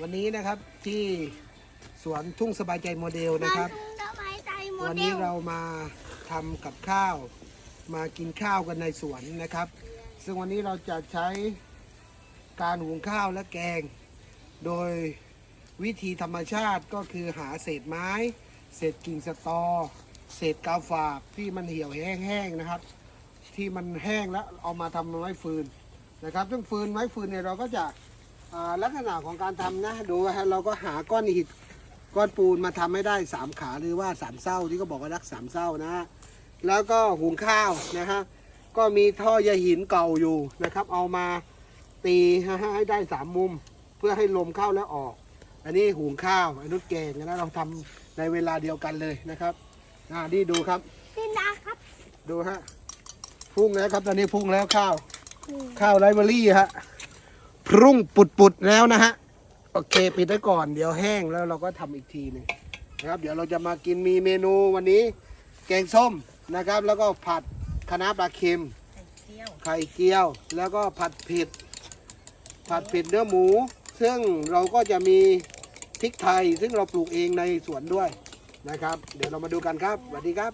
วันนี้นะครับที่สวนทุ่งสบายใจโมเดลนะครับมันสบายใจโมวันเดนี้ลเรามาทำกับข้าว มากินข้าวกันในสวนนะครับ ซึ่งวันนี้เราจะใช้การหุงข้าวและแกง โดยวิธีธรรมชาติก็คือหาเศษไม้ เศษกิ่งสตอ เศษกาฝากที่มันเหี่ยวแห้งๆนะครับ ที่มันแห้งแล้วเอามาทำไม้ฟืนนะครับ ซึ่งฟืนไม้ฟืนเนี่ยเราก็จะอ่า ลักษณะของการทำนะดูฮะเราก็หาก้อนหินก้อนปูนมาทำให้ได้สามขาหรือว่าสามเศร้าที่เขาบอกว่ารักสามเศร้านะฮะแล้วก็หุงข้าวนะฮะก็มีท่อใยหินเก่าอยู่นะครับ เอามาตีนะฮะให้ได้สามมุม เพื่อให้ลมเข้าและออก อันนี้หุงข้าวอันนู้นแกงนะเราทำในเวลาเดียวกันเลยนะครับอ่านี่ดูครับพี่นาครับ ดูฮะพุ่งแล้วครับตอนนี้พุ่งแล้วข้าวข้าวไรเบอรี่ฮะพ รุ่งปุดๆแล้วนะฮะ โอเค ปิดไว้ก่อนเดี๋ยวแห้งแล้วเราก็ทำอีกทีหนึงนะครับ เดี๋ยวเราจะมากินมีเมนูวันนี้ แกงส้มนะครับ แล้วก็ผัดคะน้าปลาเค็มไข่เจียว แล้วก็ผัดเผ็ดผัดเผ็ดเนื้อหมู ซึ่งเราก็จะมีพริกไทย ซึ่งเราปลูกเองในสวนด้วยนะครับ เดี๋ยวเรามาดูกันครับสวัสดีครับ